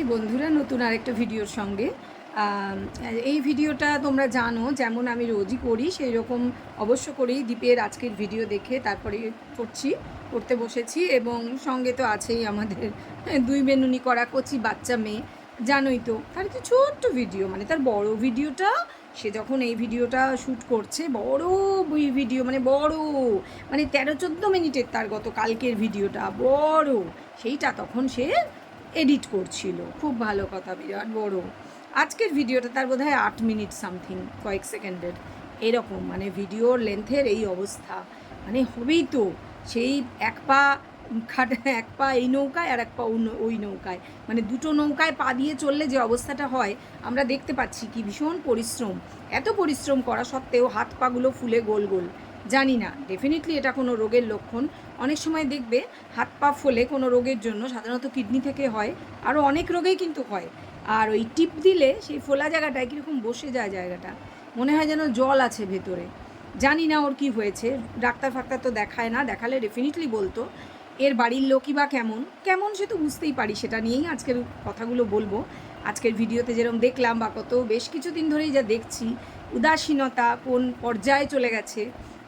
জি বন্ধুরা নতুন আরেকটা ভিডিওর সঙ্গে। এই ভিডিওটা তোমরা জানো, যেমন আমি রোজই করি, সেই রকম অবশ্য করেই দীপের আজকের ভিডিও দেখে তারপরে করছি, করতে বসেছি এবং সঙ্গে তো আছেই আমাদের দুই বেনুনি করা কচি বাচ্চা মেয়ে, জানোই তো। তার কি ছোট্ট ভিডিও মানে তার বড় ভিডিওটা, সে যখন এই ভিডিওটা শ্যুট করছে, বড় ভিডিও মানে বড় মানে তেরো চোদ্দ মিনিটের তার গত কালকের ভিডিওটা, বড়, সেইটা তখন সে এডিট করছিল। খুব ভালো কথা, বিরাট বড়। আজকের ভিডিওটা তার বোধ হয় আট মিনিট সামথিং, কয়েক সেকেন্ডের। এরকম মানে ভিডিওর লেন্থের এই অবস্থা। মানে হবেই তো, সেই এক পা খাট, এক পা এই নৌকায় আর এক পা ওই নৌকায়। মানে দুটো নৌকায় পা দিয়ে চললে যে অবস্থাটা হয়, আমরা দেখতে পাচ্ছি কি ভীষণ পরিশ্রম। এত পরিশ্রম করা সত্ত্বেও হাত পাগুলো ফুলে গোল গোল। জানি না। ডেফিনেটলি এটা কোনো রোগের লক্ষণ। অনেক সময় দেখবে হাত পা ফোলে কোনো রোগের জন্য, সাধারণত কিডনি থেকে হয় আরও অনেক রোগেই কিন্তু হয়। আর ওই টিপ দিলে সেই ফোলা জায়গাটায় কীরকম বসে যায় জায়গাটা, মনে হয় যেন জল আছে ভেতরে। জানি না ওর কি হয়েছে, ডাক্তার ফাক্তার তো দেখায় না, দেখালে ডেফিনেটলি বলতো, এর বাড়ির লোকই বা কেমন? কেমন সে তো বুঝতেই পারি, সেটা নিয়েই আজকের কথাগুলো বলব। আজকের ভিডিওতে যেরকম দেখলাম বা কত, বেশ কিছুদিন ধরেই যা দেখছি, উদাসীনতা কোন পর্যায়ে চলে গেছে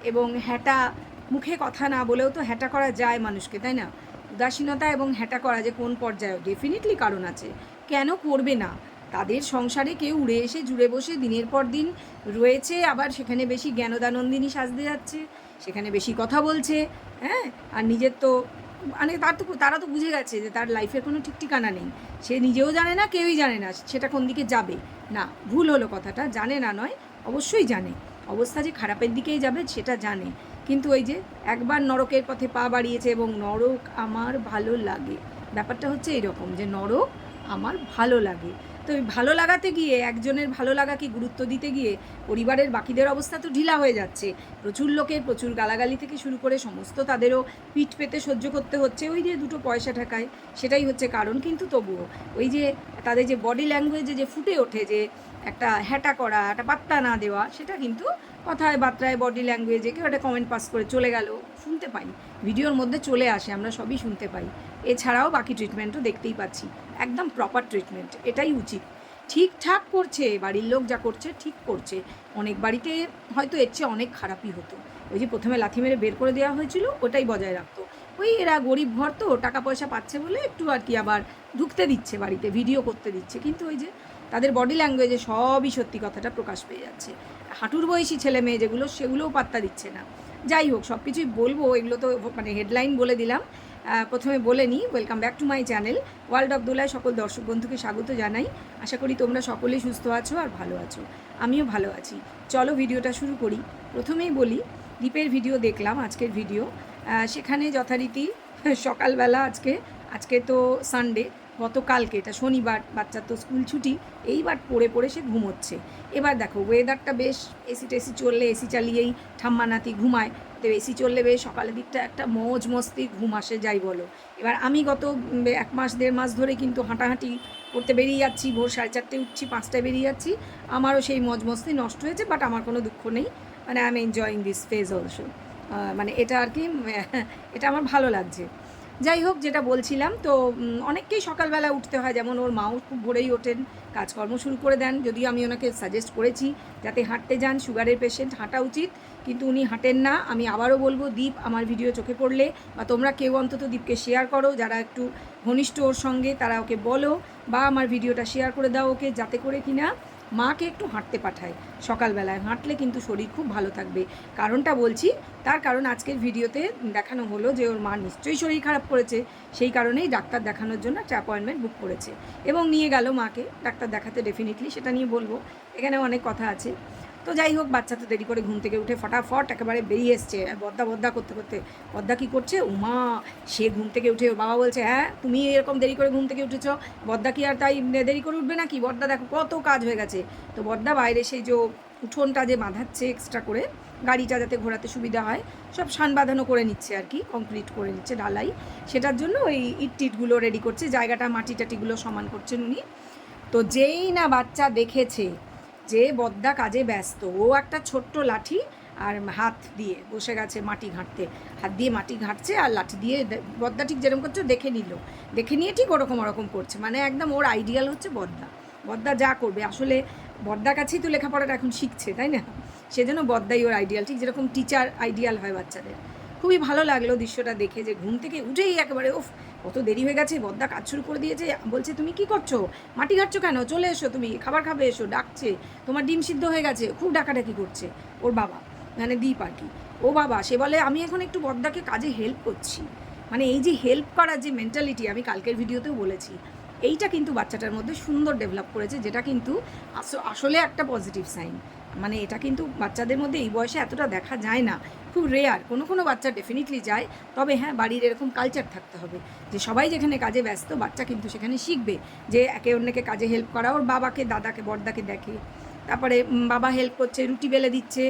এবং হ্যাটা মুখে কথা না বলেও তো হ্যাটা করা যায় মানুষকে, তাই না? উদাসীনতা এবং হ্যাটা করা যে কোন পর্যায়ে ডেফিনেটলি কারণ আছে। কেন করবে না? তাদের সংসারে কেউ উড়ে এসে, জুড়ে বসে দিনের পর দিন রয়েছে, আবার সেখানে বেশি জ্ঞানদানন্দিনী সাজতে যাচ্ছে, সেখানে বেশি কথা বলছে হ্যাঁ? আর নিজের তো মানে তার তো, তারা তো বুঝে গেছে যে তার লাইফের কোনো ঠিক ঠিকানা নেই। সে নিজেও জানে না, কেউই জানে না, সেটা কোন দিকে যাবে? না, ভুল হলো কথাটা, জানে না নয়, অবশ্যই জানে। অবস্থা যে খারাপের দিকেই যাবে সেটা জানে। কিন্তু ওই যে একবার নরকের পথে পা বাড়িয়েছে এবং নরক আমার ভালো লাগে। ব্যাপারটা হচ্ছে এরকম যে নরক আমার ভালো লাগে। তো ওই ভালো লাগাতে গিয়ে একজনের ভালো লাগাকে গুরুত্ব দিতে গিয়ে পরিবারের বাকিদের অবস্থা তো ঢিলা হয়ে যাচ্ছে। প্রচুর লোকের প্রচুর গালাগালি থেকে শুরু করে সমস্ত তাদেরও পিঠ পেতে সহ্য করতে হচ্ছে ওই যে দুটো পয়সা টাকায় সেটাই হচ্ছে কারণ। কিন্তু তবুও ওই যে তাদের যে বডি ল্যাঙ্গুয়েজে যে ফুটে ওঠে যে একটা হ্যাটা করা, একটা পাত্তা না দেওয়া, সেটা কিন্তু কথায় বার্তায় বডি ল্যাঙ্গুয়েজে কেউ একটা কমেন্ট পাস করে চলে গেল। শুনতে পাই। ভিডিওর মধ্যে চলে আসে, আমরা সবই শুনতে পাই। এছাড়াও বাকি ট্রিটমেন্টও দেখতেই পাচ্ছি। একদম প্রপার ট্রিটমেন্ট এটাই উচিত। ঠিকঠাক করছে, বাড়ির লোক যা করছে, ঠিক করছে। অনেক বাড়িতে হয়তো এর চেয়ে অনেক খারাপই হতো। ওই যে প্রথমে লাথি মেরে বের করে দেওয়া হয়েছিল, ওটাই বজায় রাখতো। ওই এরা গরিব ঘর তো, টাকা পয়সা পাচ্ছে বলে একটু আর কি আবার ঢুকতে দিচ্ছে বাড়িতে ভিডিও করতে দিচ্ছে। কিন্তু ওই যে তাদের বডি ল্যাঙ্গুয়েজে সবই সত্যি কথাটা প্রকাশ পেয়ে যাচ্ছে। হাঁটুর বয়সী ছেলে মেয়ে যেগুলো, সেগুলোও পাত্তা দিচ্ছে না। যাই হোক সব কিছুই বলব, এগুলো তো মানে হেডলাইন বলে দিলাম। প্রথমে বলে নিই welcome back to my channel world of দোলায় সকল দর্শক বন্ধুকে স্বাগত জানাই। আশা করি তোমরা সকলেই সুস্থ আছো আর ভালো আছো। আমিও ভালো আছি। চলো ভিডিওটা শুরু করি। প্রথমেই বলি, দীপের ভিডিও দেখলাম, আজকের ভিডিও। সেখানে যথারীতি সকালবেলা আজকে আজকে তো সানডে গতকালকে, এটা শনিবার, বাচ্চার তো স্কুল ছুটি, এইবার পড়ে পড়ে সে ঘুমোচ্ছে। এবার দেখো ওয়েদারটা বেশ এসি টেসি চললে এসি চালিয়েই ঠাম্মা নাতি ঘুমায়, তো এসি চললে বেশ সকালের দিকটা একটা মজ মস্তি ঘুম আসে, যাই বলো। এবার আমি গত এক মাস, দেড় মাস ধরে কিন্তু হাঁটাহাঁটি করতে বেরিয়ে যাচ্ছি, ভোর সাড়ে চারটে উঠছি, পাঁচটায় বেরিয়ে যাচ্ছি। আমারও সেই মজ মস্তি নষ্ট হয়েছে বাট আমার কোনো দুঃখ নেই। মানে I am enjoying this phase also মানে এটা আর কি এটা আমার ভালো লাগছে। যাই হোক, যেটা বলছিলাম, তো অনেককেই সকালবেলা উঠতে হয়, যেমন ওর মাও খুব ভোরেই ওঠেন, কাজকর্ম শুরু করে দেন, যদিও আমি ওনাকে সাজেস্ট করেছি যাতে হাঁটতে যান সুগারের পেশেন্ট হাঁটা উচিত, কিন্তু উনি হাঁটেন না। আমি আবারও বলব, দীপ, আমার ভিডিও চোখে পড়লে, বা তোমরা কেউ অন্তত দীপকে শেয়ার করো, যারা একটু ঘনিষ্ঠ ওর সঙ্গে, তারা ওকে বলো, বা আমার ভিডিওটা শেয়ার করে দাও ওকে, যাতে করে কিনা মাকে একটু হাঁটতে পাঠায়। সকালবেলায় হাঁটলে কিন্তু শরীর খুব ভালো থাকবে। কারণটা বলছি, তার কারণ আজকের ভিডিওতে দেখানো হলো যে ওর মা নিশ্চয়ই শরীর খারাপ করেছে, সেই কারণেই ডাক্তার দেখানোর জন্য একটা অ্যাপয়েন্টমেন্ট বুক করেছে। এবং নিয়ে গেল মাকে, ডাক্তার দেখাতে ডেফিনেটলি সেটা নিয়ে বলব। এখানে অনেক কথা আছে। তো যাই হোক, বাচ্চা তো দেরি করে ঘুম থেকে উঠে ফটাফট একেবারে বেরিয়ে এসছে। বদ্দা বদ্দা করতে করতে, বদ্দা কী করছে? উমা, সে ঘুম থেকে উঠে বাবা বলছে হ্যাঁ তুমি এরকম দেরি করে ঘুম থেকে উঠেছ? বদ্দা কি আর তাই দেরি করে উঠবে নাকি? বদ্দা দেখো কত কাজ হয়ে গেছে। তো বদ্দা বাইরে সেই যে উঠোনটা যে বাঁধাচ্ছে এক্সট্রা করে, গাড়িটা যাতে ঘোরাতে সুবিধা হয়, সব সান বাঁধানো করে নিচ্ছে আর কি কমপ্লিট করে নিচ্ছে ঢালাই। সেটার জন্য ওই ইট টিটগুলো রেডি করছে, জায়গাটা মাটি টাটিগুলো সমান করছেন উনি। তো যেই না বাচ্চা দেখেছে যে বদ্দা কাজে ব্যস্ত, ও একটা ছোট্ট লাঠি আর হাত দিয়ে বসে গেছে মাটি ঘাঁটতে। হাত দিয়ে মাটি ঘাঁটছে আর লাঠি দিয়ে বদ্দা ঠিক যেরকম করছে দেখে নিল। দেখে নিয়ে ঠিক ওরকম ওরকম করছে। মানে একদম ওর আইডিয়াল হচ্ছে বদ্দা। বদ্দা যা করবে, আসলে বদ্দার কাছেই তো লেখাপড়াটা এখন শিখছে, তাই না? সেজন্য বদ্দাই ওর আইডিয়াল ঠিক যেরকম টিচার আইডিয়াল হয় বাচ্চাদের। খুবই ভালো লাগল দৃশ্যটা দেখে, যে ঘুম থেকে উঠেই একেবারে ওফ কত দেরি হয়ে গেছে, বদ্দা কাজ শুরু করে দিয়েছে, বলছে, তুমি কি করছ? মাটি ঘাটছো কেন? চলে এসো তুমি, খাবার খাবে এসো, ডাকছে, তোমার ডিম সিদ্ধ হয়ে গেছে, খুব ডাকাডাকি করছে ওর বাবা মানে দীপ আর কি। ও বাবা, সে বলে, আমি এখন একটু বদ্দাকে কাজে হেল্প করছি। মানে এই যে হেল্প করার যে মেন্টালিটি আমি কালকের ভিডিওতেও বলেছি, এইটা কিন্তু বাচ্চাটার মধ্যে সুন্দর ডেভেলপ করেছে, যেটা কিন্তু আসলে একটা পজিটিভ সাইন মানে এটা কিন্তু বাচ্চাদের মধ্যে এই বয়সে এতটা দেখা যায় না। খুব রেয়ার কোনো কোনো বাচ্চা ডেফিনেটলি যায়। তবে হ্যাঁ বাড়ির এরকম কালচার থাকতে হবে। যে সবাই যেখানে কাজে ব্যস্ত, বাচ্চা কিন্তু সেখানে শিখবে। যে একে অন্যকে কাজে হেল্প করা, ওর বাবাকে, দাদাকে, বড়দাকে দেখে। তারপরে বাবা হেল্প করছে, রুটি বেলে দিচ্ছে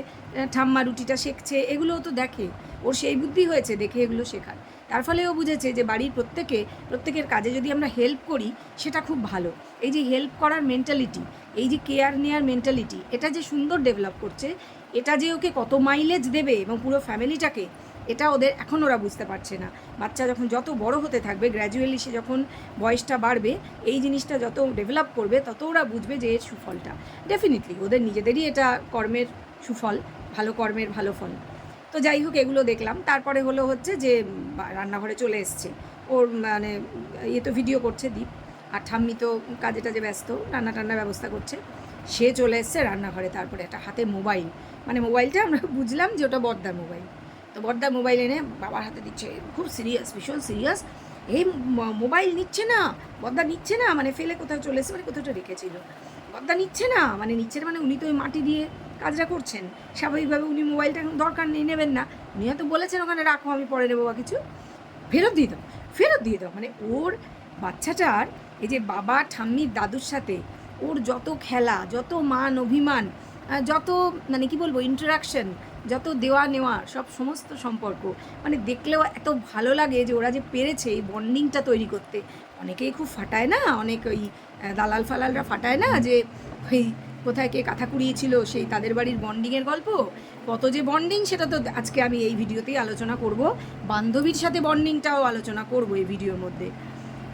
ঠাম্মা রুটিটা শেখছে, এগুলোও তো দেখে। ওর সেই বুদ্ধি হয়েছে দেখে এগুলো শেখার। তার ফলে ও বুঝেছে যে বাড়ির প্রত্যেকে, প্রত্যেকের কাজে যদি আমরা হেল্প করি, সেটা খুব ভালো। এই যে হেল্প করার মেন্টালিটি এই যে কেয়ার নেয়ার মেন্টালিটি এটা যে সুন্দর ডেভেলপ করছে, এটা যে ওকে কত মাইলেজ দেবে এবং পুরো ফ্যামিলিটাকে এটা ওদের এখন ওরা বুঝতে পারছে না। বাচ্চা যখন যত বড় হতে থাকবে গ্র্যাজুয়ালি সে যখন বয়সটা বাড়বে, এই জিনিসটা যত ডেভেলপ করবে, তত ওরা বুঝবে যে এর সুফলটা। ডেফিনেটলি ওদের নিজেদেরই এটা কর্মের সুফল, ভালো কর্মের ভালো ফল। তো যাই হোক, এগুলো দেখলাম। তারপরে হলো হচ্ছে যে রান্নাঘরে চলে এসছে। ওর মানে ইয়ে তো ভিডিও করছে দীপ। আর ঠাম্মি তো কাজে টাজে ব্যস্ত, রান্না টান্নার ব্যবস্থা করছে। সে চলে এসছে রান্নাঘরে, তারপরে একটা হাতে মোবাইল মানে মোবাইলটা আমরা বুঝলাম যে ওটা বর্দার মোবাইল তো বর্দার মোবাইল এনে বাবার হাতে দিচ্ছে। খুব সিরিয়াস ভীষণ সিরিয়াস এই মোবাইল নিচ্ছে না। বদ্দা নিচ্ছে না মানে ফেলে কোথাও চলে এসে মানে কোথাও একটা রেখেছিল। বদ্দা নিচ্ছে না মানে নিচ্ছে না মানে উনি তো ওই মাটি দিয়ে কাজটা করছেন। স্বাভাবিকভাবে উনি মোবাইলটা দরকার নেই, নেবেন না। উনি হয়তো বলেছেন ওখানে রাখো, আমি পরে নেব বা কিছু। ফেরত দিয়ে দাও, ফেরত দিয়ে দাও। মানে ওর বাচ্চাটার, এই যে বাবা, ঠাম্মির দাদুর সাথে ওর যত খেলা, যত মান, অভিমান যত মানে কি বলব ইন্টারাকশন যত দেওয়া নেওয়া, সব সমস্ত সম্পর্ক। মানে দেখলেও এত ভালো লাগে যে ওরা যে পেরেছে এই বন্ডিংটা তৈরি করতে। অনেকেই খুব ফাটায় না? অনেক ওই দালাল ফালালরা ফাটায় না যে ওই কোথায় কে কাঁথা কুড়িয়েছিল, সেই তাদের বাড়ির বন্ডিংয়ের গল্প? কত যে বন্ডিং সেটা তো আজকে আমি এই ভিডিওতেই আলোচনা করব। বান্ধবীর সাথে বন্ডিংটাও আলোচনা করব এই ভিডিওর মধ্যে।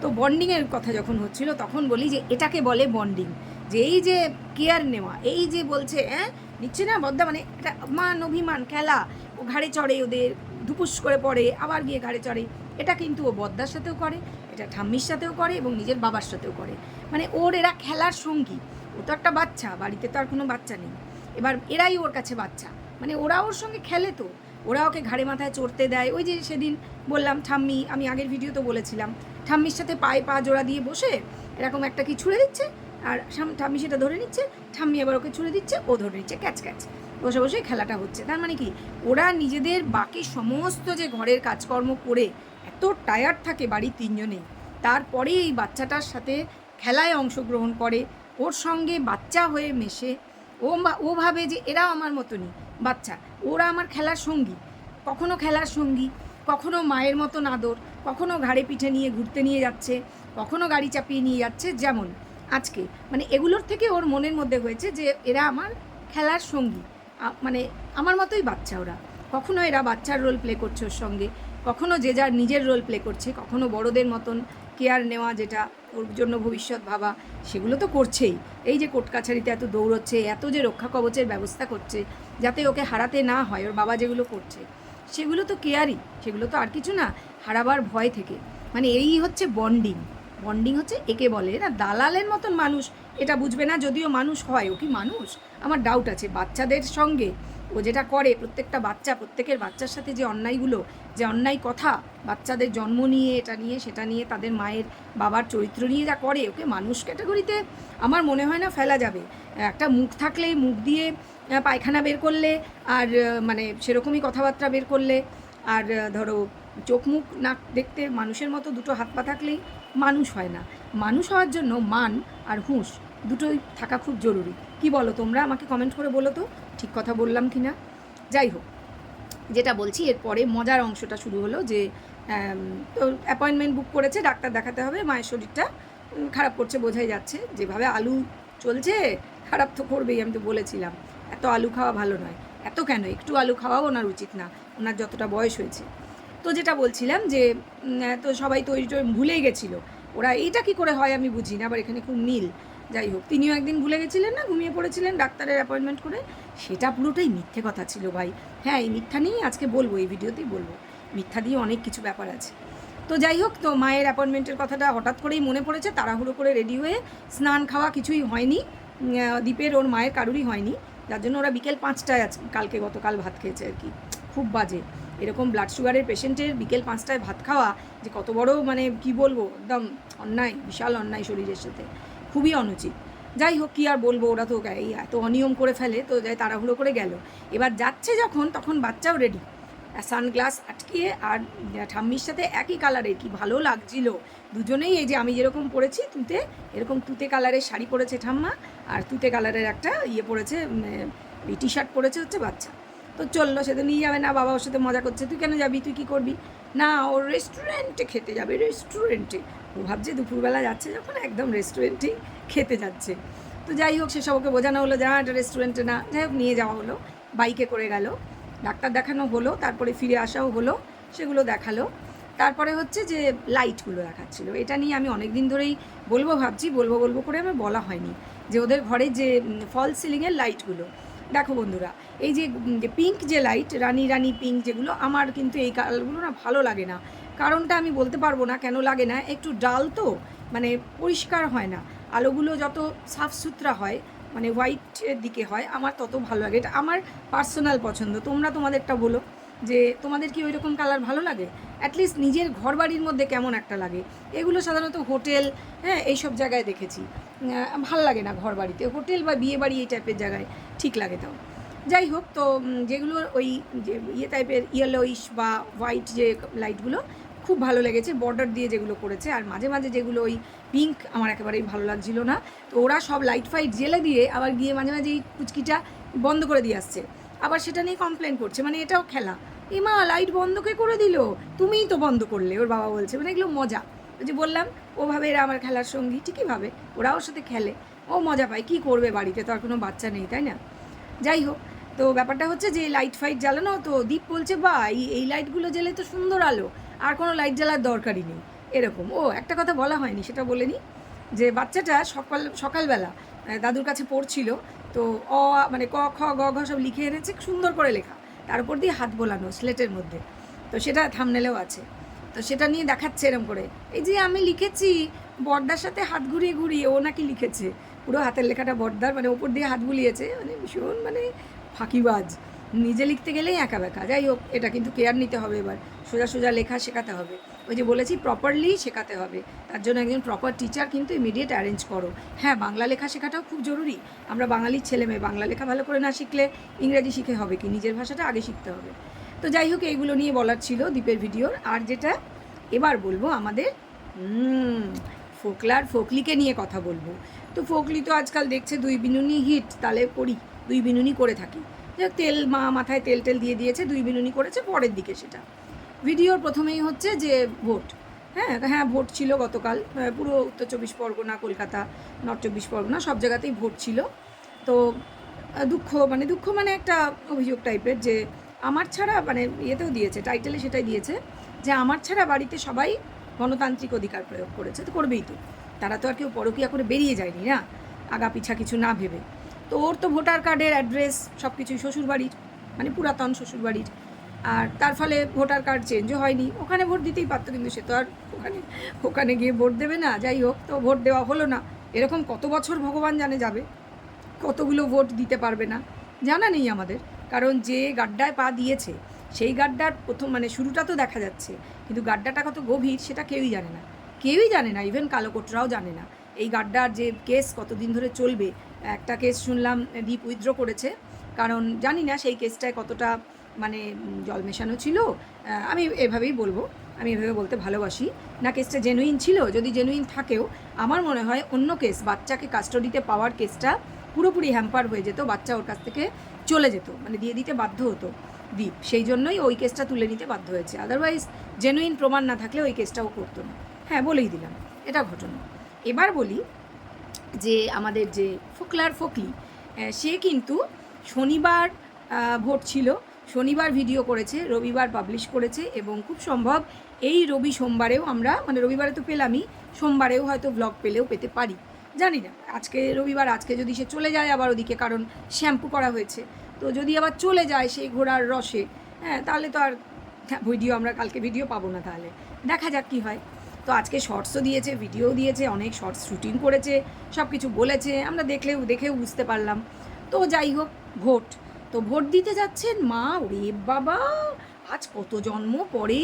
তো বন্ডিংয়ের কথা যখন হচ্ছিল, তখন বলি যে এটাকে বলে বন্ডিং যে এই যে কেয়ার নেওয়া, এই যে বলছে হ্যাঁ নিচ্ছে না, বদ্দা মানে এটা মান অভিমান, খেলা। ও ঘাড়ে চড়ে, ওদের ধুপুস করে পড়ে, আবার গিয়ে ঘাড়ে চড়ে। এটা কিন্তু ও বদ্দার সাথেও করে, এটা ঠাম্মির সাথেও করে এবং নিজের বাবার সাথেও করে। মানে ওর এরা খেলার সঙ্গী। ও তো একটা বাচ্চা, বাড়িতে তো আর কোনো বাচ্চা নেই। এবার এরাই ওর কাছে বাচ্চা। মানে ওরা ওর সঙ্গে খেলে তো। ওরা ওকে ঘাড়ে মাথায় চড়তে দেয়। ওই যে সেদিন বললাম, ঠাম্মি, আমি আগের ভিডিও তো বলেছিলাম, ঠাম্মির সাথে পায়ে পা জোড়া দিয়ে বসে এরকম একটা কি ছুঁড়ে দিচ্ছে? আর ঠাম্মি সেটা ধরে নিচ্ছে, ঠাম্মি আবার ওকে ছুঁড়ে দিচ্ছে, ও ধরে নিচ্ছে ক্যাচ ক্যাচ। বসে বসে খেলাটা হচ্ছে। তার মানে কি? ওরা নিজেদের বাকি সমস্ত যে ঘরের কাজকর্ম করে এত টায়ার্ড থাকে বাড়ির তিনজনেই। তারপরে এই বাচ্চাটার সাথে খেলায় অংশগ্রহণ করে, ওর সঙ্গে বাচ্চা হয়ে মেশে, ও ও ভাবে যে এরা আমার মতনই। বাচ্চা, ওরা আমার খেলার সঙ্গী। কখনো খেলার সঙ্গী, কখনো মায়ের মতন আদর, কখনো ঘাড়ে পিঠে নিয়ে ঘুরতে নিয়ে যাচ্ছে, কখনো গাড়ি চাপিয়ে নিয়ে যাচ্ছে, যেমন। আজকে। মানে এগুলোর থেকে ওর মনের মধ্যে হয়েছে যে এরা আমার খেলার সঙ্গী। মানে আমার মতোই বাচ্চা ওরা। কখনো এরা বাচ্চার রোল প্লে করছে ওর সঙ্গে, কখনো যে যার নিজের রোল প্লে করছে, কখনো বড়দের মতন কেয়ার নেওয়া যেটা ওর জন্য ভবিষ্যৎ ভাবা, সেগুলো তো করছেই। এই যে কোর্ট কাছারিতে এত দৌড়চ্ছে, এত যে রক্ষা কবচের ব্যবস্থা করছে, যাতে ওকে হারাতে না হয়, ওর বাবা যেগুলো করছে, সেগুলো তো কেয়ারই সেগুলো তো আর কিছু না, হারাবার ভয় থেকে। মানে এই হচ্ছে বন্ডিং বন্ডিং হচ্ছে একে বলে। না দালালের মতন মানুষ, এটা বুঝবে না যদিও মানুষ হয়। ও কি মানুষ? আমার ডাউট আছে। বাচ্চাদের সঙ্গে ও যেটা করে, প্রত্যেকটা বাচ্চা, প্রত্যেকের বাচ্চার সাথে যে অন্যায়গুলো, যে অন্যায় কথা, বাচ্চাদের জন্ম নিয়ে, এটা নিয়ে, সেটা নিয়ে, তাদের মায়ের বাবার চরিত্র নিয়ে যা করে, ওকে মানুষ ক্যাটাগরিতে আমার মনে হয় না ফেলা যাবে। একটা মুখ থাকলেই মুখ দিয়ে পায়খানা বের করলে, আর মানে সেরকমই কথাবার্তা বের করলে, আর ধরো চোখ মুখ, নাক দেখতে মানুষের মতো দুটো হাত পা থাকলেই মানুষ হয় না। মানুষ হওয়ার জন্য মান আর হুঁশ দুটোই থাকা খুব জরুরি। কি বলো তোমরা? আমাকে কমেন্ট করে বলো তো। ঠিক কথা বললাম কি না? যাই হোক, যেটা বলছি, এরপরে মজার অংশটা শুরু হলো যে তো অ্যাপয়েন্টমেন্ট বুক করেছে, ডাক্তার দেখাতে হবে, মায়ের শরীরটা খারাপ করছে বোঝাই যাচ্ছে। যেভাবে আলু চলছে, খারাপ তো করবেই, আমি তো বলেছিলাম। এত আলু খাওয়া ভালো নয়। এত কেন? একটু আলু খাওয়াও ওনার উচিত না। ওনার যতটা বয়স হয়েছে। তো যেটা বলছিলাম যে তো সবাই তো ওইটা ভুলেই গেছিল। ওরা এইটা কি করে হয় আমি বুঝি না আবার এখানে খুব মিল। যাই হোক, তিনিও একদিন ভুলে গেছিলেন না, ঘুমিয়ে পড়েছিলেন ডাক্তারের অ্যাপয়েন্টমেন্ট করে। সেটা পুরোটাই মিথ্যে কথা ছিল ভাই। হ্যাঁ এই মিথ্যা নিয়েই আজকে বলব, এই ভিডিওতেই বলব। মিথ্যা দিয়ে অনেক কিছু ব্যাপার আছে। তো যাই হোক, তো মায়ের অ্যাপয়েন্টমেন্টের কথাটা হঠাৎ করেই মনে পড়েছে, তাড়াহুড়ো করে রেডি হয়ে স্নান খাওয়া কিছুই হয়নি। দীপের, ওর মায়ের কারুরই হয়নি। যার জন্য ওরা বিকেল পাঁচটায় আজ, কালকে গতকাল ভাত খেয়েছে আর কি। খুব বাজে। এরকম ব্লাড সুগারের পেশেন্টের বিকেল পাঁচটায় ভাত খাওয়া যে কত বড় মানে কি বলব, একদম অন্যায়, বিশাল অন্যায় শরীরের সাথে। খুবই অনুচিত। যাই হোক, কি আর বলব, ওরা তো এই এত অনিয়ম করে ফেলে, তো যাই তাড়াহুড়ো করে গেল। এবার যাচ্ছে যখন, তখন বাচ্চাও রেডি সানগ্লাস আটকিয়ে আর ঠাম্মির সাথে একই কালারের কি ভালো লাগছিল। দুজনেই এই যে আমি যেরকম পরেছি তুতে, এরকম তুতে কালারের শাড়ি পরেছে ঠাম্মা, আর তুতে কালারের একটা ইয়ে পরেছে টি শার্ট পরেছে হচ্ছে বাচ্চা। তো চলল সে তো নিয়ে যাবে না, বাবা ওর সাথে মজা করছে। তুই কেন যাবি? তুই কী করবি? না ওর রেস্টুরেন্টে খেতে যাবে রেস্টুরেন্টে ও ভাবছে দুপুরবেলা যাচ্ছে যখন একদম রেস্টুরেন্টেই খেতে যাচ্ছে। তো যাই হোক, সেসব ওকে বোঝানো হলো যা এটা রেস্টুরেন্টে না। যাই হোক, নিয়ে যাওয়া হলো বাইকে করে গেল। ডাক্তার দেখানো হলো, তারপরে ফিরে আসাও হলো, সেগুলো দেখাল। তারপরে হচ্ছে যে লাইটগুলো দেখাচ্ছিলো। এটা নিয়ে আমি অনেক দিন ধরেই বলব, ভাবছি, বলব বলব করে আমার বলা হয়নি। যে ওদের ঘরে যে ফল সিলিংয়ের লাইটগুলো দেখো বন্ধুরা, এই যে পিঙ্ক যে লাইট রানি রানি পিঙ্ক যেগুলো, আমার কিন্তু এই কালারগুলো না ভালো লাগে না। কারণটা আমি বলতে পারব না কেন লাগে না, একটু ডাল তো মানে পরিষ্কার হয় না। আলোগুলো যত সাফ সুতরা হয় মানে হোয়াইটের দিকে হয়, আমার তত ভালো লাগে। এটা আমার পার্সোনাল পছন্দ। তোমরা তোমাদেরটা বলো যে, তোমাদের কি ওই রকম কালার ভালো লাগে? অ্যাটলিস্ট নিজের ঘর বাড়ির মধ্যে কেমন একটা লাগে। এগুলো সাধারণত হোটেল হ্যাঁ এইসব জায়গায় দেখেছি। ভালো লাগে না ঘর বাড়িতে হোটেল বা বিয়ে বাড়ি এই টাইপের জায়গায় ঠিক লাগে তাও। যাই হোক, তো যেগুলো ওই যে ইয়ে টাইপের ইয়েলোইশ বা হোয়াইট যে লাইটগুলো খুব ভালো লেগেছে। বর্ডার দিয়ে যেগুলো করেছে, আর মাঝে মাঝে যেগুলো ওই পিঙ্ক আমার একেবারেই ভালো লাগছিল না। তো ওরা সব লাইট ফাইট জেলে দিয়ে আবার গিয়ে মাঝে মাঝে এই কুচকিটা বন্ধ করে দিয়ে আসছে। আবার সেটা নিয়ে কমপ্লেন করছে মানে এটাও খেলা। এমা লাইট বন্ধ কে করে দিল, তুমিই তো বন্ধ করলে, ওর বাবা বলছে। মানে এগুলো মজা। যে বললাম, ওভাবে এরা আমার খেলার সঙ্গী, ঠিকই ভাবে, ওরা ওর সাথে খেলে। ও মজা পায়, কী করবে বাড়িতে, তো আর কোনো বাচ্চা নেই, তাই না? যাই হোক, তো ব্যাপারটা হচ্ছে যে লাইট ফাইট জ্বালানো, তো দীপ বলছে বা এই লাইটগুলো জ্বেলে তো সুন্দর আলো, আর কোনো লাইট জ্বালার দরকারই নেই। এরকম। ও, একটা কথা বলা হয়নি, সেটা বলে নি, যে বাচ্চাটা সকাল, সকালবেলা দাদুর কাছে পড়ছিল, তো অ মানে ক, খ, গ, ঘ সব লিখে এনেছে, সুন্দর করে লেখা। তার উপর দিয়ে হাত বোলানো স্লেটের মধ্যে। তো সেটা থামনেলেও আছে। তো সেটা নিয়ে দেখাচ্ছে এরম করে। এই যে আমি লিখেছি, বর্দার সাথে হাত ঘুরিয়ে ঘুরিয়ে, ও নাকি লিখেছে। পুরো হাতের লেখাটা বর্দার মানে ওপর দিয়ে হাত বুলিয়েছে মানে ভীষণ মানে ফাঁকিবাজ। নিজে লিখতে গেলেই একা বেকা যাই হোক, এটা কিন্তু কেয়ার নিতে হবে এবার। সোজা সোজা লেখা শেখাতে হবে। ওই যে বলেছি প্রপারলি শেখাতে হবে। তার জন্য একজন প্রপার টিচার কিন্তু ইমিডিয়েট অ্যারেঞ্জ করো। হ্যাঁ বাংলা লেখা শেখাটাও খুব জরুরি। আমরা বাঙালির ছেলে মেয়ে বাংলা লেখা ভালো করে না শিখলে ইংরাজি শিখে হবে কি? নিজের ভাষাটা আগে শিখতে হবে। তো যাই হোক, এইগুলো নিয়ে বলার ছিল দ্বীপের ভিডিওর। আর যেটা এবার বলব, আমাদের ফোকলার ফোকলিকে নিয়ে কথা বলব। তো ফোকলি তো আজকাল দেখছে দুই বিনুনি হিট তাহলে করি, দুই বিনুনি করে থাকি। যে তেল, মা মাথায় তেল টেল দিয়ে দিয়েছে, দুই বিনুনি করেছে, পরের দিকে সেটা। ভিডিওর প্রথমেই হচ্ছে যে ভোট। হ্যাঁ হ্যাঁ ভোট ছিল গতকাল পুরো উত্তর চব্বিশ পরগনা, কলকাতা, নর্থ চব্বিশ পরগনা, সব জায়গাতেই ভোট ছিল। তো দুঃখ মানে দুঃখ মানে একটা অভিযোগ টাইপের যে আমার ছাড়া মানে ইয়েতেও দিয়েছে, টাইটেলে সেটাই দিয়েছে যে আমার ছাড়া বাড়িতে সবাই গণতান্ত্রিক অধিকার প্রয়োগ করেছে, তো করবেই তো। তারা তো আর কেউ পরকিয়া করে বেরিয়ে যায়নি না, আগা পিছা কিছু না ভেবে। তো ওর তো ভোটার কার্ডের অ্যাড্রেস সব কিছুই শ্বশুরবাড়ির মানে পুরাতন শ্বশুরবাড়ির। আর তার ফলে ভোটার কার্ড চেঞ্জও হয়নি। ওখানে ভোট দিতেই পারতো, কিন্তু সে তো আর ওখানে ওখানে গিয়ে ভোট দেবে না, যাই হোক, তো ভোট দেওয়া হলো না। এরকম কত বছর ভগবান জানে যাবে? কতগুলো ভোট দিতে পারবে না? জানা নেই আমাদের। কারণ যে গাড্ডায় পা দিয়েছে, সেই গাড্ডার প্রথম মানে শুরুটা তো দেখা যাচ্ছে, কিন্তু গাড্ডাটা কত গভীর সেটা কেউই জানে না। কেউই জানে না ইভেন কালোকোটরাও জানে না। এই গাড্ডার যে কেস কতদিন ধরে চলবে, একটা কেস শুনলাম ডিপ উইথড্র করেছে, কারণ জানি না সেই কেসটায় কতটা মানে জল মেশানো ছিল আমি এভাবেই বলব, আমি এভাবে বলতে ভালোবাসি। না, কেসটা জেনুইন ছিল, যদি জেনুইন থাকেও, আমার মনে হয় অন্য কেস, বাচ্চাকে কাস্টডিতে পাওয়ার কেসটা পুরোপুরি হ্যাম্পার হয়ে যেত, বাচ্চা ওর কাছ থেকে চলে যেত মানে দিয়ে দিতে বাধ্য হতো দ্বীপ সেই জন্যই ওই কেসটা তুলে নিতে বাধ্য হয়েছে। আদারওয়াইজ জেনুইন প্রমাণ না থাকলে ওই কেসটাও করতো না। হ্যাঁ বলেই দিলাম। এটা ঘটনা। এবার বলি যে আমাদের যে ফোকলার ফোকলি সে কিন্তু শনিবার ভোট ছিল। শনিবার ভিডিও করেছে, রবিবার পাবলিশ করেছে এবং খুব সম্ভব এই রবি সোমবারেও আমরা মানে রবিবারে তো পেলামই, সোমবারেও হয়তো ব্লগ পেলেও পেতে পারি। জানি না। আজকে রবিবার, আজকে যদি সে চলে যায় আবার ওদিকে, কারণ শ্যাম্পু করা হয়েছে। তো যদি আবার চলে যায় সেই ঘোড়ার রসে হ্যাঁ তাহলে তো আর ভিডিও আমরা কালকে ভিডিও পাবো না তাহলে। দেখা যাক কী হয়। তো আজকে শর্টসও দিয়েছে ভিডিও দিয়েছে, অনেক শর্টস শুটিং করেছে সব কিছু বলেছে, আমরা দেখলেও, দেখেও বুঝতে পারলাম। তো যাই হোক, ভোট। তো ভোট দিতে যাচ্ছেন মা, ওরে বাবা! আজ কত জন্ম পরে?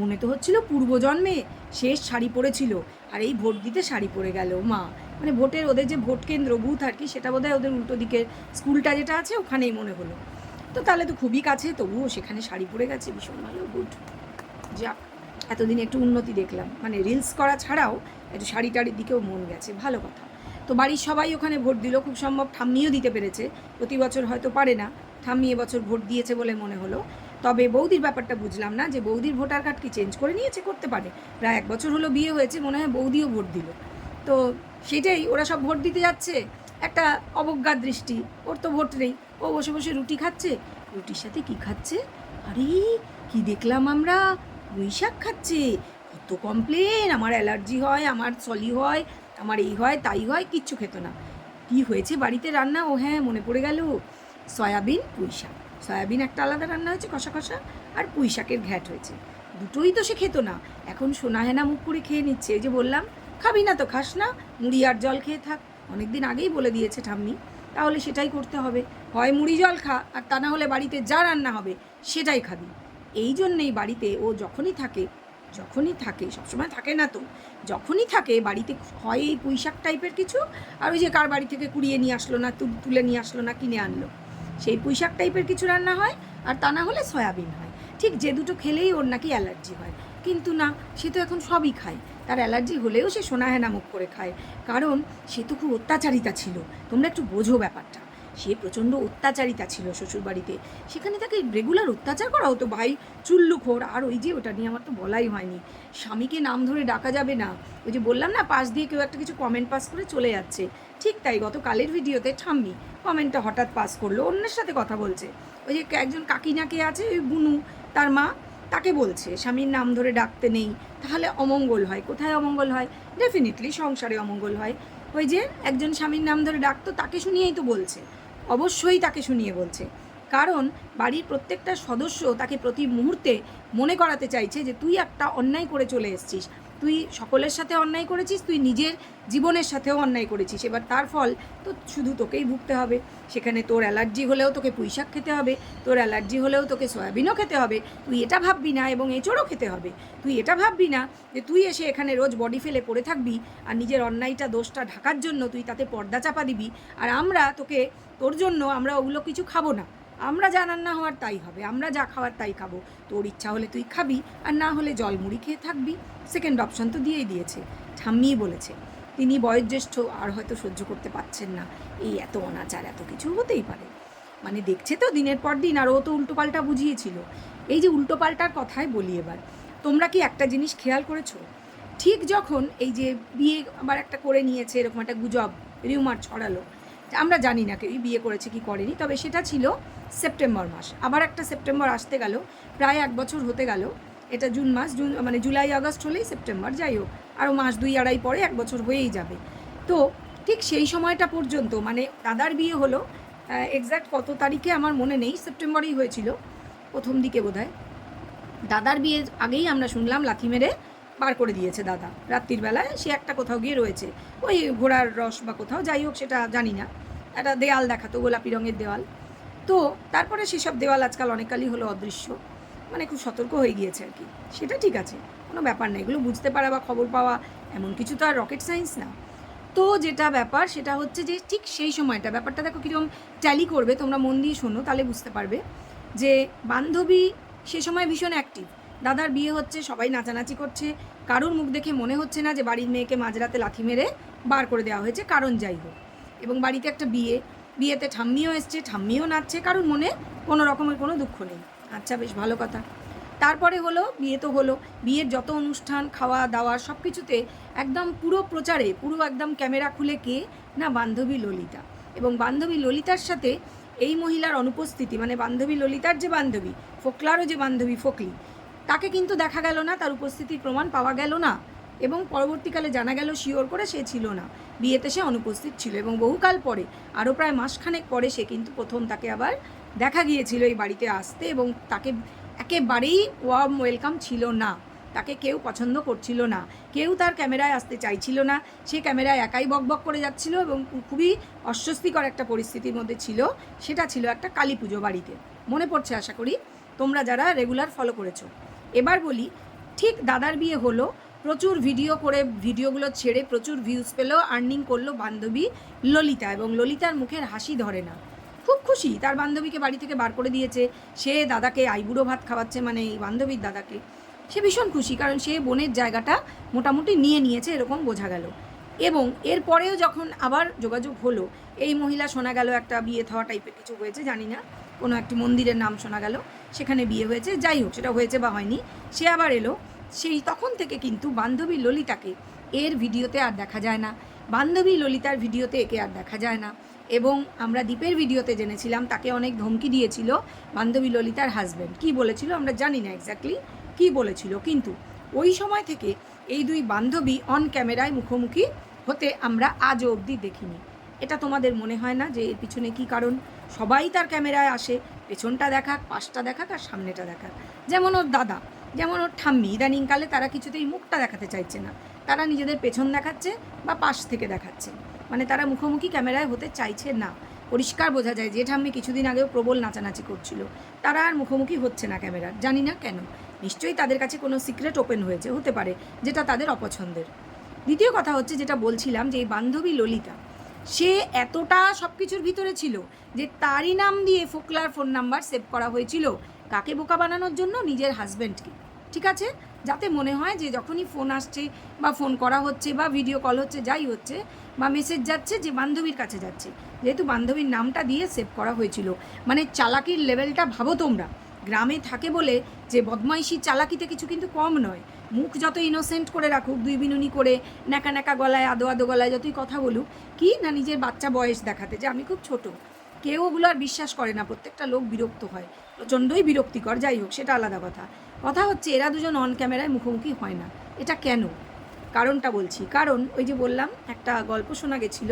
মনে তো হচ্ছিল পূর্বজন্মে। শেষ শাড়ি পরেছিল। আর এই ভোট দিতে শাড়ি পরে গেল মা। মানে ভোটের ওদের যে ভোট কেন্দ্র, বুথ আর কি, সেটা বোধহয় ওদের উল্টো দিকের স্কুলটা যেটা আছে, ওখানেই মনে হলো। তো তাহলে তো খুবই কাছে, তবুও সেখানে শাড়ি পরে গেছে, ভীষণ ভালো গুড যাক, এতদিন একটু উন্নতি দেখলাম। মানে রিলস করা ছাড়াও একটু শাড়ি টাড়ির দিকেও মন গেছে, ভালো কথা। তো বাড়ির সবাই ওখানে ভোট দিল, খুব সম্ভব ঠাম্মিও দিতে পেরেছে। প্রতি বছর হয়তো পারে না, ঠাম্মি এবছর ভোট দিয়েছে বলে মনে হলো। তবে বৌদির ব্যাপারটা বুঝলাম না, যে বৌদির ভোটার কার্ড কি চেঞ্জ করে নিয়েছে, করতে পারে। প্রায় এক বছর হলো বিয়ে হয়েছে, মনে হয় বৌদিও ভোট দিল। তো সেটাই, ওরা সব ভোট দিতে যাচ্ছে। একটা অবজ্ঞার দৃষ্টি, ওর তো ভোট নেই। ও বসে বসে রুটি খাচ্ছে। রুটির সাথে কি খাচ্ছে? আরে, কি দেখলাম আমরা? পুঁই শাক খাচ্ছে। কত কমপ্লেন আমার অ্যালার্জি হয়, আমার সলি হয়, আমার এই হয়, তাই হয়, কিচ্ছু খেত না। কি হয়েছে বাড়িতে রান্না? ও হ্যাঁ মনে পড়ে গেল। সয়াবিন পুঁই শাক সয়াবিন একটা আলাদা রান্না হয়েছে, কষা কষা, আর পুঁই শাকের ঘ্যাট হয়েছে। দুটোই তো সে খেত না। এখন সোনা হেনা মুখ করে খেয়ে নিচ্ছে। এই যে বললাম খাবি না তো খাস না। মুড়ি আর জল খেয়ে থাক। অনেক দিন আগেই বলে দিয়েছে ঠাম্মি। তাহলে সেটাই করতে হবে। হয় মুড়ি জল খা, আর তা না হলে বাড়িতে যা রান্না হবে, সেটাই খাবি। এই জন্যেই বাড়িতে ও যখনই থাকে যখনই থাকে, সবসময় থাকে না তো। যখনই থাকে, বাড়িতে হয় এই পুঁইশাক টাইপের কিছু, আর ওই যে কার বাড়ি থেকে কুড়িয়ে নিয়ে আসলো না তুলে নিয়ে আসলো না, কিনে আনলো। সেই পুঁইশাক টাইপের কিছু রান্না হয়, আর তা না হলে সয়াবিন হয়। ঠিক যে দুটো খেলেই ওর নাকি অ্যালার্জি হয়। কিন্তু না, সে তো এখন সবই খায়। তার অ্যালার্জি হলেও সে সোনাহেনা মুখ করে খায়। কারণ সে তো খুব অত্যাচারিতা ছিল। তোমরা একটু বোঝো ব্যাপারটা। সে প্রচণ্ড অত্যাচারিতা ছিল শ্বশুরবাড়িতে। সেখানে তাকে রেগুলার অত্যাচার করা হতো ভাই চুল্লুখোর। আর ওই যে ওটা নিয়ে আমার তো বলাই হয়নি। স্বামীকে নাম ধরে ডাকা যাবে না। ওই যে বললাম না, পাশ দিয়ে কেউ একটা কিছু কমেন্ট পাস করে চলে যাচ্ছে। ঠিক তাই গত কালের ভিডিওতে ঠাম্মি কমেন্টটা হঠাৎ পাস করল, অন্যের সাথে কথা বলছে। ওই যে একজন কাকিনাকে আছে, ওই বুনু, তার মা। তাকে বলছে, স্বামীর নাম ধরে ডাকতে নেই, তাহলে অমঙ্গল হয়, কোথায় অমঙ্গল হয়? ডেফিনেটলি সংসারে অমঙ্গল হয়। ওই যে একজন স্বামীর নাম ধরে ডাকতো, তাকে শুনিয়েই তো বলছে। অবশ্যই তাকে শুনিয়ে বলছে। কারণ বাড়ির প্রত্যেকটা সদস্য তাকে প্রতি মুহূর্তে মনে করাতে চাইছে যে, তুই একটা অন্যায় করে চলে এসেছিস তুই সকলের সাথে অন্যায় করেছিস, তুই নিজের জীবনের সাথেও অন্যায় করেছিস। এবার তার ফল, তো শুধু তোকেই ভুগতে হবে। সেখানে তোর অ্যালার্জি হলেও তোকে পুঁইশাক খেতে হবে, তোর অ্যালার্জি হলেও তোকে সয়াবিনও খেতে হবে। তুই এটা ভাববি না এবং এঁচড়ও খেতে হবে। তুই এটা ভাববি না যে তুই এসে এখানে রোজ বডি ফেলে পড়ে থাকবি আর নিজের অন্যায়টা, দোষটা ঢাকার জন্য তুই তাতে পর্দা চাপা দিবি। আর আমরা তোকে, তোর জন্য আমরা ওগুলো কিছু খাব না। আমরা যা রান্না হওয়ার তাই হবে, আমরা যা খাওয়ার তাই খাব। তোর ইচ্ছা হলে তুই খাবি আর না হলে জল মুড়ি খেয়ে থাকবি। সেকেন্ড অপশন তো দিয়েই দিয়েছে, ঠাম্মিই বলেছে। তিনি বয়োজ্যেষ্ঠ, আর হয়তো সহ্য করতে পারছেন না। এই এত অনাচার, এত কিছু হতেই পারে। মানে দেখছে তো দিনের পর দিন, আর ও তো উল্টোপাল্টা বুঝিয়েছিল। এই যে উল্টোপাল্টার কথাই বলি এবার, তোমরা কি একটা জিনিস খেয়াল করেছ? ঠিক যখন এই যে বিয়ে আবার একটা করে নিয়েছে, এরকম একটা গুজব, রিউমার ছড়ালো, আমরা জানি না কেউই বিয়ে করেছে কি করেনি, তবে সেটা ছিল সেপ্টেম্বর মাস। আবার একটা সেপ্টেম্বর আসতে গেল, প্রায় এক বছর হতে গেল এটা জুন মাস, জুন মানে জুলাই, আগস্ট হলেই সেপ্টেম্বর, যাই হোক। আরও মাস দুই আড়াই পরে এক বছর হয়েই যাবে। তো ঠিক সেই সময়টা পর্যন্ত মানে দাদার বিয়ে হলো এক্স্যাক্ট কত তারিখে আমার মনে নেই, সেপ্টেম্বরেই হয়েছিল, প্রথম দিকে বোধহয়। দাদার বিয়ের আগেই আমরা শুনলাম, লাথি মেরে বার করে দিয়েছে দাদা। রাত্রির বেলায় সে একটা কোথাও গিয়ে রয়েছে, ওই ঘোড়ার রস বা কোথাও, যাই হোক, সেটা জানি না। একটা দেয়াল দেখাতো গোলাপি রঙের দেওয়াল তো তারপরে সেসব দেওয়াল আজকাল অনেককালই হলো অদৃশ্য। মানে খুব সতর্ক হয়ে গিয়েছে আর কি। সেটা ঠিক আছে, কোনো ব্যাপার না, এগুলো বুঝতে পারা বা খবর পাওয়া এমন কিছু তো আর রকেট সায়েন্স না। তো যেটা ব্যাপার, সেটা হচ্ছে যে ঠিক সেই সময়টা, ব্যাপারটা দেখো কীরকম ট্যালি করবে, তোমরা মন দিয়ে শোনো, তাহলে বুঝতে পারবে যে বান্ধবী সে সময় ভীষণ অ্যাক্টিভ দাদার বিয়ে হচ্ছে, সবাই নাচানাচি করছে, কারোর মুখ দেখে মনে হচ্ছে না যে বাড়ির মেয়েকে মাঝরাতে লাথি মেরে বার করে দেওয়া হয়েছে, কারণ যাই হোক। এবং বাড়িতে একটা বিয়ে, বিয়েতে ঠাম্মিও এসছে, ঠাম্মিও নাচছে, কারোর মনে কোনো রকমের কোনো দুঃখ নেই। আচ্ছা বেশ ভালো কথা। তারপরে হলো, বিয়ে তো হলো। বিয়ের যত অনুষ্ঠান, খাওয়া দাওয়া সব কিছুতে একদম পুরো প্রচারে, পুরো একদম ক্যামেরা খুলে কে? না, বান্ধবী ললিতা। এবং বান্ধবী ললিতার সাথে এই মহিলার অনুপস্থিতি মানে বান্ধবী ললিতার যে বান্ধবী, ফোকলারও যে বান্ধবী, ফোকলি, তাকে কিন্তু দেখা গেল না, তার উপস্থিতির প্রমাণ পাওয়া গেল না। এবং পরবর্তীকালে জানা গেল শিওর করে সে ছিল না। বিয়েতে সে অনুপস্থিত ছিল এবং বহুকাল পরে আরও প্রায় মাসখানেক পরে সে কিন্তু প্রথম তাকে আবার দেখা গিয়েছিল এই বাড়িতে আসতে এবং তাকে একেবারেই ওয়ার্ম ওয়েলকাম ছিল না। তাকে কেউ পছন্দ করছিল না। কেউ তার ক্যামেরায় আসতে চাইছিল না। সে ক্যামেরায় একাই বকবক করে যাচ্ছিল এবং খুবই অস্বস্তিকর একটা পরিস্থিতির মধ্যে ছিল। সেটা ছিল একটা কালী পুজো বাড়িতে। মনে পড়ছে আশা করি তোমরা যারা রেগুলার ফলো করেছ। এবার বলি, ঠিক দাদার বিয়ে হলো, প্রচুর ভিডিও করে ভিডিওগুলো ছেড়ে প্রচুর ভিউজ পেল আর্নিং করল বান্ধবী ললিতা এবং ললিতার মুখের হাসি ধরে না। খুব খুশি। তার বান্ধবীকে বাড়ি থেকে বার করে দিয়েছে। সে দাদাকে আইবুড়ো ভাত খাওয়াচ্ছে মানে এই বান্ধবীর দাদাকে। সে ভীষণ খুশি, কারণ সে বোনের জায়গাটা মোটামুটি নিয়ে নিয়েছে, এরকম বোঝা গেল। এবং এরপরেও যখন আবার যোগাযোগ হলো, এই মহিলা শোনা গেল একটা বিয়ে থাওয়া টাইপের কিছু হয়েছে, জানি না। কোনো একটি মন্দিরের নাম শোনা গেল, সেখানে বিয়ে হয়েছে, যাই হোক, সেটা হয়েছে বা হয়নি। সে আবার এলো, সেই তখন থেকে কিন্তু বান্ধবী ললিতাকে এর ভিডিওতে আর দেখা যায় না। বান্ধবী ললিতার ভিডিওতে একে আর দেখা যায় না। এবং আমরা দীপের ভিডিওতে জেনেছিলাম, তাকে অনেক ধমকি দিয়েছিল বান্ধবী ললিতার হাজব্যান্ড কি বলেছিল আমরা জানি না এক্স্যাক্টলি কি বলেছিল। কিন্তু ওই সময় থেকে এই দুই বান্ধবী অন ক্যামেরায় মুখোমুখি হতে আমরা আজও অবধি দেখিনি। এটা তোমাদের মনে হয় না যে এর পিছনে কি কারণ? সবাই তার ক্যামেরায় আসে, পেছনটা দেখাক, পাশটা দেখাক আর সামনেটা দেখাক। যেমন ওর দাদা, যেমন ওর ঠাম্মি, ইদানিংকালে তারা কিছুতেই মুখটা দেখাতে চাইছে না। তারা নিজেদের পেছন দেখাচ্ছে বা পাশ থেকে দেখাচ্ছে। মানে তারা মুখোমুখি ক্যামেরায় হতে চাইছে না। পরিষ্কার বোঝা যায় যে ঠাম্মি কিছুদিন আগেও প্রবল নাচানাচি করছিল। তারা আর মুখোমুখি হচ্ছে না ক্যামেরার। জানি না কেন। নিশ্চয়ই তাদের কাছে কোনো সিক্রেট ওপেন হয়েছে। হতে পারে যেটা তাদের অপছন্দের। দ্বিতীয় কথা হচ্ছে যেটা বলছিলাম যে এই বান্ধবী ললিতা, সে এতটা সব কিছুর ভিতরে ছিল যে তারই নাম দিয়ে ফোকলার ফোন নাম্বার সেভ করা হয়েছিল কাকে বোকা বানানোর জন্য? নিজের হাজব্যান্ডকে ঠিক আছে? যাতে মনে হয় যে যখনই ফোন আসছে বা ফোন করা হচ্ছে বা ভিডিও কল হচ্ছে, যাই হচ্ছে বা মেসেজ যাচ্ছে, যে বান্ধবীর কাছে যাচ্ছে। যেহেতু বান্ধবীর নামটা দিয়ে সেভ করা হয়েছিল। মানে চালাকির লেভেলটা ভাবো তোমরা। গ্রামে থাকে বলে যে বদমাইশি চালাকিতে কিছু কিন্তু কম নয়। মুখ যত ইনোসেন্ট করে রাখুক, দুই বিনুনি করে, ন্যাকা ন্যাকা গলায়, আদো আদো গলায় যতই কথা বলুক, কি না নিজের বাচ্চা বয়স দেখাতে? যে আমি খুব ছোট। কেউ ওগুলো আর বিশ্বাস করে না। প্রত্যেকটা লোক বিরক্ত হয়। প্রচণ্ডই বিরক্তিকর। যাই হোক, সেটা আলাদা কথা। কথা হচ্ছে, এরা দুজন অন ক্যামেরায় মুখোমুখি হয় না। এটা কেন? কারণটা বলছি। কারণ ওই যে বললাম, একটা গল্প শোনা গেছিল।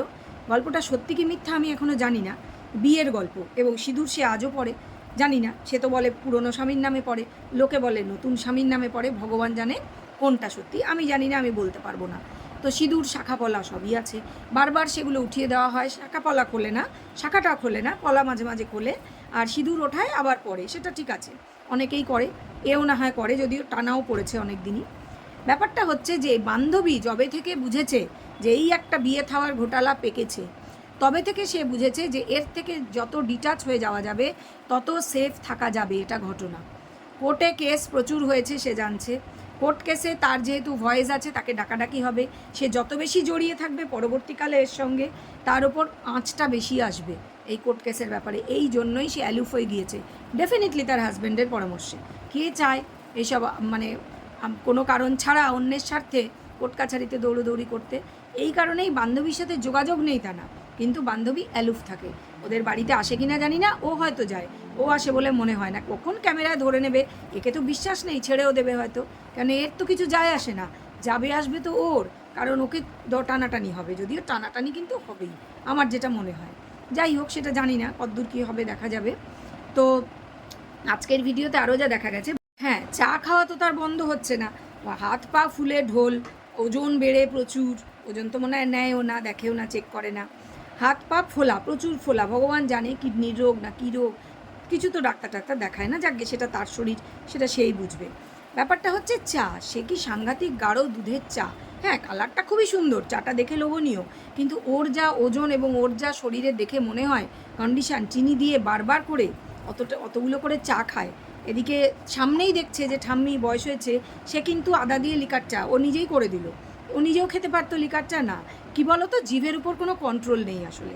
গল্পটা সত্যি কি মিথ্যা আমি এখনও জানি না। বিয়ের গল্প এবং সিঁদুর সে আজও পড়ে। জানি না, সে তো বলে পুরনো স্বামীর নামে পড়ে। লোকে বলে নতুন স্বামীর নামে পড়ে, ভগবান জানে কোনটা সত্যি। আমি জানি না, আমি বলতে পারব না। তো সিঁদুর শাখা পলা সবই আছে। বারবার সেগুলো উঠিয়ে দেওয়া হয়। শাখা পলা খোলে না, শাখাটা খোলে না পলা মাঝে মাঝে খোলে আর সিঁদুর ওঠায় আবার পড়ে। সেটা ঠিক আছে। অনেকেই করে, এও না হয় করে, যদিও টানাও পড়েছে অনেক দিনই ব্যাপারটা হচ্ছে যে বান্ধবী যবে থেকে বুঝেছে যে এই একটা বিয়ে থাওয়ার ঘোটালা পেকেছে, তবে থেকে সে বুঝেছে যে এর থেকে যত ডিটাচ হয়ে যাওয়া যাবে, তত সেফ থাকা যাবে এটা ঘটনা। কোর্টে কেস প্রচুর হয়েছে সে জানছে। কোর্ট কেসে তার যেহেতু ভয়েস আছে, তাকে ডাকাডাকি হবে। সে যত বেশি জড়িয়ে থাকবে পরবর্তীকালে এর সঙ্গে তার ওপর আঁচটা বেশি আসবে এই কোর্ট কেসের ব্যাপারে। এই জন্যই সে অ্যালুফ হয়ে গিয়েছে। ডেফিনেটলি তার হাজব্যান্ডের পরামর্শে। কে চায় এইসব মানে কোনো কারণ ছাড়া অন্যের স্বার্থে কোর্ট কাছারিতে দৌড়োদৌড়ি করতে। এই কারণেই বান্ধবীর সাথে যোগাযোগ নেই তা না কিন্তু বান্ধবী অ্যালুফ থাকে। ওদের বাড়িতে আসে কিনা জানি না, ও হয়তো যায়। ও আসে বলে মনে হয় না। কখন ক্যামেরায় ধরে নেবে, একে তো বিশ্বাস নেই, ছেড়েও দেবে হয়তো। কেন এর তো কিছু যায় আসে না। যাবে আসবে তো ওর। কারণ ওকে দ- টানাটানি হবে। যদিও টানাটানি কিন্তু হবেই, আমার যেটা মনে হয়। যাই হোক, সেটা জানি না। কতদূর কী হবে দেখা যাবে। তো আজকের ভিডিওতে আরও যা দেখা গেছে চা খাওয়া তো তার বন্ধ হচ্ছে না। হাত পা ফুলে ঢোল, ওজন বেড়ে প্রচুর। ওজন তো মনে হয় নেয়ও না, দেখেও না চেক করে না। হাত পা ফোলা, প্রচুর ফোলা। ভগবান জানে কিডনির রোগ না কী রোগ। কিছু তো ডাক্তার টাক্তার দেখায় না, যাকে সেটা তার শরীর, সেটা সেই বুঝবে। ব্যাপারটা হচ্ছে চা, সে কি সাংঘাতিক গাঢ় দুধের চা? হ্যাঁ কালারটা খুবই সুন্দর, চাটা দেখে লোভনীয়। কিন্তু ওর যা ওজন এবং ওর যা শরীরে দেখে মনে হয় কন্ডিশন চিনি দিয়ে বারবার করে অতটা, অতগুলো করে চা খায়। এদিকে সামনেই দেখছে যে ঠাম্মি বয়স হয়েছে, সে কিন্তু আদা দিয়ে লিকার চা ও নিজেই করে দিল। ও নিজেও খেতে পারতো লিকার চা না। কি বলো তো জিভের উপর কোনো কন্ট্রোল নেই আসলে।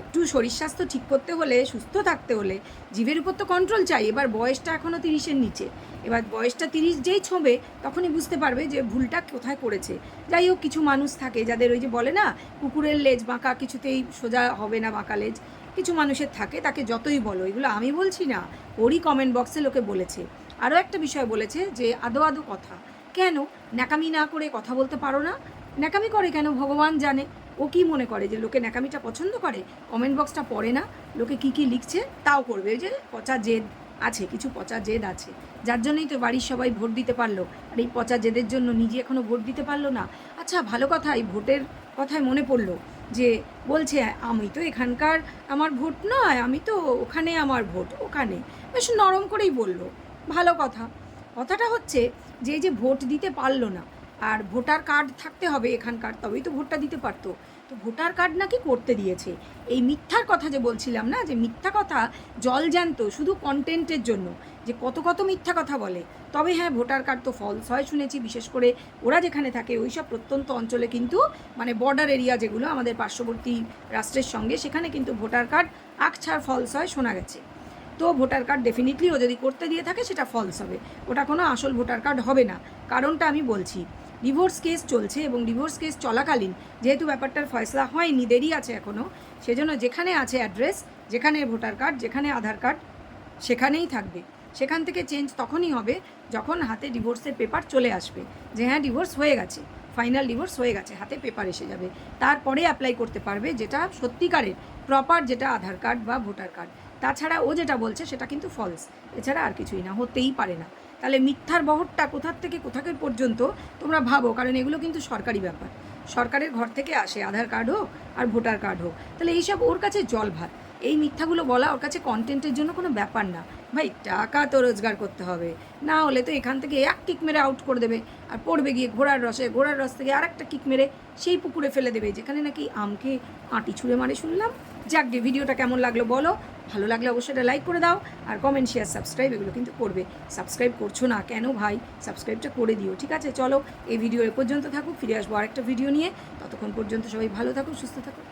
একটু শরীর স্বাস্থ্য ঠিক করতে হলে, সুস্থ থাকতে হলে জিভের উপর তো কন্ট্রোল চাই। এবার বয়সটা এখনও তিরিশের নিচে। এবার বয়সটা তিরিশ যেই ছোঁবে, তখনই বুঝতে পারবে যে ভুলটা কোথায় করেছে। যাই হোক, কিছু মানুষ থাকে যাদের ওই যে বলে না, কুকুরের লেজ বাঁকা, কিছুতেই সোজা হবে না বাঁকা লেজ। কিছু মানুষের থাকে, তাকে যতই বলো, এগুলো আমি বলছি না, ওরই কমেন্ট বক্সে লোকে বলেছে। আরও একটা বিষয় বলেছে যে, আদো আদো কথা। কেন? ন্যাকামি না করে কথা বলতে পারো না? ন্যাকামি করে কেন? ভগবান জানে। ও কি মনে করে যে, লোকে ন্যাকামিটা পছন্দ করে? কমেন্ট বক্সটা পড়ে না। লোকে কি কি লিখছে? তাও করবে। যে পচা জেদ আছে, কিছু পচা জেদ আছে। যার জন্যই তো বাড়ির সবাই ভোট দিতে পারল। আর এই পচা জেদের জন্য নিজে এখনও ভোট দিতে পারল না। আচ্ছা ভালো কথা, এই ভোটের কথায় মনে পড়ল। যে বলছে, আমি তো এখানকার আমার ভোট নয়, আমি তো ওখানে আমার ভোট, ওখানে। বেশ নরম করেই বলল। ভালো কথা। কথাটা হচ্ছে যে যে ভোট দিতে পারল না, আর ভোটার কার্ড থাকতে হবে এখানকার, তবেই তো ভোটটা দিতে পারতো। তো ভোটার কার্ড নাকি করতে দিয়েছে। এই মিথ্যার কথা যে বলছিলাম না, যে মিথ্যা কথা জল জ্যান্ত, শুধু কন্টেন্টের জন্য, যে কত কত মিথ্যা কথা বলে। তবে হ্যাঁ ভোটার কার্ড তো ফলস হয় শুনেছি, বিশেষ করে ওরা যেখানে থাকে, ওই সব প্রত্যন্ত অঞ্চলে কিন্তু মানে বর্ডার এরিয়া যেগুলো আমাদের পার্শ্ববর্তী রাষ্ট্রের সঙ্গে, সেখানে কিন্তু ভোটার কার্ড আকছাড় ফলস হয় শোনা গেছে। তো ভোটার কার্ড ডেফিনেটলি ও যদি করতে দিয়ে থাকে, সেটা ফলস হবে। ওটা কোনো আসল ভোটার কার্ড হবে না। কারণটা আমি বলছি ডিভোর্স কেস চলছে এবং ডিভোর্স কেস চলাকালীন যেহেতু ব্যাপারটার ফয়সলা হয়নি, দেরি আছে এখনও সেজন্য যেখানে আছে অ্যাড্রেস যেখানে ভোটার কার্ড যেখানে আধার কার্ড সেখানেই থাকবে। সেখান থেকে চেঞ্জ তখনই হবে যখন হাতে ডিভোর্সের পেপার চলে আসবে যে হ্যাঁ ডিভোর্স হয়ে গেছে ফাইনাল ডিভোর্স হয়ে গেছে, হাতে পেপার এসে যাবে। তারপরে অ্যাপ্লাই করতে পারবে যেটা সত্যিকারের প্রপার যেটা আধার কার্ড বা ভোটার কার্ড তাছাড়া ও যেটা বলছে সেটা কিন্তু ফলস এছাড়া আর কিছুই না, হতেই পারে না। তাহলে মিথ্যার বহরটা কোথার থেকে কোথাকে পর্যন্ত তোমরা ভাবো? কারণ এগুলো কিন্তু সরকারি ব্যাপার। সরকারের ঘর থেকে আসে, আধার কার্ড হোক আর ভোটার কার্ড হোক। তাহলে এইসব ওর কাছে জল ভাত। এই মিথ্যাগুলো বলা ওর কাছে কন্টেন্টের জন্য কোনো ব্যাপার না। ভাই, টাকা তো রোজগার করতে হবে। না হলে তো এখান থেকে এক কিক মেরে আউট করে দেবে। আর পড়বে গিয়ে ঘোড়ার রসে। ঘোড়ার রস থেকে আর একটা কিক মেরে সেই পুকুরে ফেলে দেবে। যেখানে নাকি আমকে আঁটি ছুঁড়ে মারে শুনলাম। যাক গে, ভিডিওটা কেমন লাগল বলো? ভালো লাগলে অবশ্যই এটা লাইক করে দাও আর কমেন্ট শেয়ার সাবস্ক্রাইব এগুলো কিন্তু করবে। সাবস্ক্রাইব করছ না কেন ভাই? সাবস্ক্রাইবটা করে দিও, ঠিক আছে? চলো, এই ভিডিও এ পর্যন্ত থাকুক, ফিরে আসব আরেকটা ভিডিও নিয়ে। ততক্ষণ পর্যন্ত সবাই ভালো থাকুক, সুস্থ থাকুক